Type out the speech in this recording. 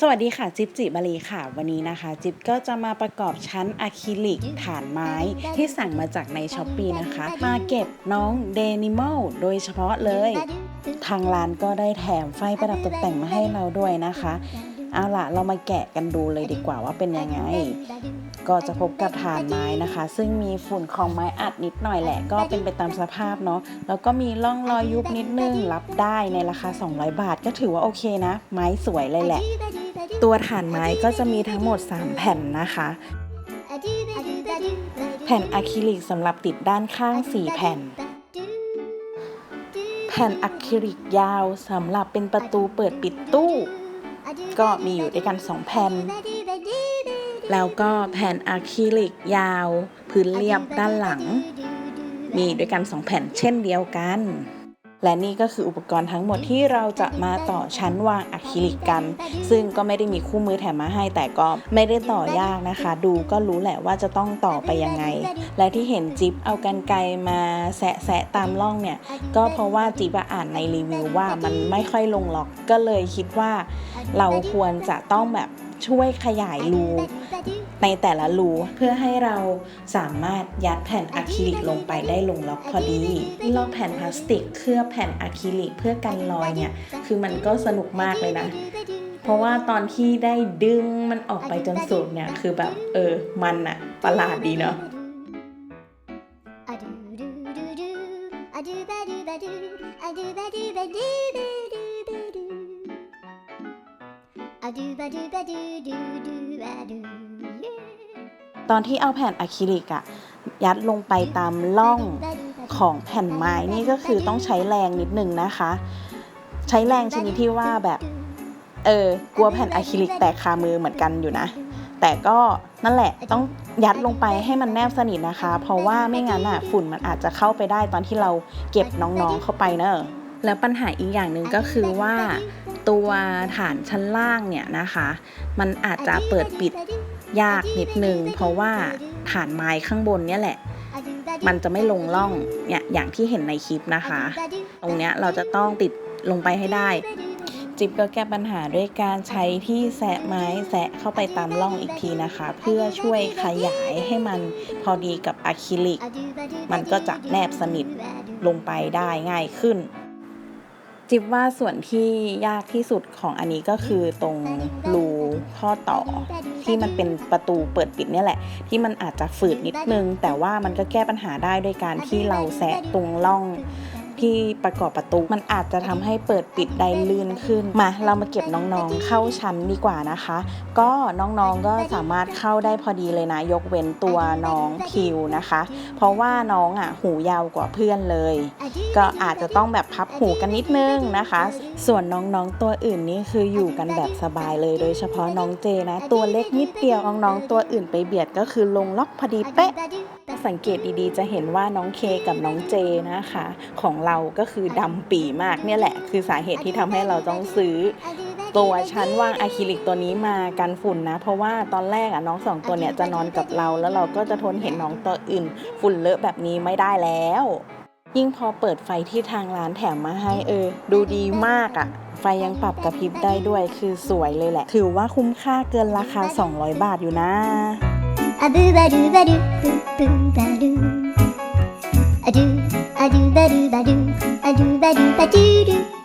สวัสดีค่ะ จิ๊บจิบารีค่ะ วันนี้นะคะ จิ๊บก็จะมาประกอบชั้นอะคริลิกฐานไม้ที่สั่งมาจากในช้อปปีนะคะ มาเก็บน้องเดนิมอลโดยเฉพาะเลย ทางร้านก็ได้แถมไฟประดับตกแต่งมาให้เราด้วยนะคะ เอาล่ะ เรามาแกะกันดูเลยดีกว่าว่าเป็นยังไง ก็จะพบกับฐานไม้นะคะ ซึ่งมีฝุ่นของไม้อัดนิดหน่อยแหละ ก็เป็นไปตามสภาพเนาะแล้วก็มีร่องรอยยุบนิดนึงรับได้ในราคา 200 บาทก็ถือว่าโอเคนะ ไม้สวยเลยแหละ ตัวฐานไม้ก็จะมีทั้งหมด 3 แผ่นนะคะ แผ่นอะคริลิกสำหรับติดด้านข้าง 4 แผ่น แผ่นอะคริลิกยาวสำหรับเป็นประตูเปิดปิดตู้ ก็มีอยู่ด้วยกัน 2 แผ่น แล้วก็แผ่นอะคริลิกยาว พื้นเรียบด้านหลัง มีด้วยกัน 2 แผ่นเช่นเดียวกัน และนี่ก็คืออุปกรณ์ทั้งหมดที่เราจะมาต่อชั้นวางอะคริลิกกัน ซึ่งก็ไม่ได้มีคู่มือแถมมาให้แต่ก็ไม่ได้ต่อยากนะคะ ดูก็รู้แหละว่าจะต้องต่อไปยังไง และที่เห็นจิ๊บเอากันไกมาแซะๆตามร่องเนี่ย ก็เพราะว่าจิ๊บอะอ่านในรีวิวว่ามันไม่ค่อยลงล็อกก็เลยคิดว่า เราควรจะต้องแบบช่วยขยายรู ในแต่ละรูเพื่อให้เราสามารถยัดแผ่นอะคริลิกลงไปได้ลงล็อกพอดีลอกแผ่นพลาสติกเคลือบแผ่นอะคริลิกเพื่อกันรอยเนี่ยคือมันก็สนุกมากเลยนะ เพราะว่าตอนที่ได้ดึงมันออกไปจนสุดเนี่ยคือแบบเออมันอะประหลาดดีเนาะ ตอนที่เอาแผ่นอะคริลิกอะยัดลงไปตามร่องของแผ่นไม้นี่ก็คือต้องใช้แรงนิดนึงนะคะ ใช้แรงชนิดที่ว่าแบบเออกลัวแผ่นอะคริลิกแตกคามือเหมือนกันอยู่นะ แต่ก็นั่นแหละต้องยัดลงไปให้มันแนบสนิทนะคะ เพราะว่าไม่งั้นอะฝุ่นมันอาจจะเข้าไปได้ตอนที่เราเก็บน้องๆเข้าไปเนอะแล้วปัญหาอีกอย่างหนึ่งก็คือว่าตัวฐานชั้นล่างเนี่ยนะคะ มันอาจจะเปิดปิด ยากนิดนึง เพราะว่าฐานไม้ข้างบนเนี่ยแหละ มันจะไม่ลงร่องเนี่ยอย่างที่เห็นในคลิปนะคะ ตรงเนี้ยเราจะต้องติดลงไปให้ได้ จิ๊บก็แก้ปัญหาด้วยการใช้ที่แสะไม้แสะเข้าไปตามร่องอีกทีนะคะ เพื่อช่วยขยายให้มันพอดีกับอะคริลิก มันก็จะแนบสนิทลงไปได้ง่ายขึ้น จิ๊บว่าส่วนที่ยากที่สุดของอันนี้ก็คือตรงรูข้อต่อที่มันเป็นประตูเปิดปิดเนี่ยแหละ ที่มันอาจจะฝืดนิดนึง แต่ว่ามันก็แก้ปัญหาได้ด้วยการที่เราแซะตรงร่อง ที่ประกอบประตู มันอาจจะทำให้เปิดปิดได้ลื่นขึ้น มาเรามาเก็บน้องๆเข้าชั้นดีกว่านะคะ ก็น้องๆก็สามารถเข้าได้พอดีเลยนะ ยกเว้นตัวน้องพิวนะคะ เพราะว่าน้องอะหูยาวกว่าเพื่อนเลย ก็อาจจะต้องแบบพับหูกันนิดนึงนะคะ ส่วนน้องๆตัวอื่นนี่คืออยู่กันแบบสบายเลย โดยเฉพาะน้องเจนะ ตัวเล็กนิดเดียวน้องๆตัวอื่นไปเบียดก็คือลงล็อกพอดีเป๊ะสังเกตดีๆ จะเห็นว่าน้องเคกับน้องเจนะคะ ของเราก็คือดำปีมากเนี่ยแหละ คือสาเหตุที่ทำให้เราต้องซื้อ ตัวชั้นว่างอะคริลิกตัวนี้มากันฝุ่นนะ เพราะว่าตอนแรกอะน้องสองตัวเนี่ยจะนอนกับเรา แล้วเราก็จะทนเห็นน้องตัวอื่น ฝุ่นเลอะแบบนี้ไม่ได้แล้ว ยิ่งพอเปิดไฟที่ทางร้านแถมมาให้เออ ดูดีมากอะไฟยังปรับกระพริบได้ด้วยคือสวยเลยแหละ ถือว่าคุ้มค่าเกินราคา 200 บาทอยู่นะ a boo ba doo ba doo boo ba, doo a do, a do ba do ba do, a do ba do ba do do.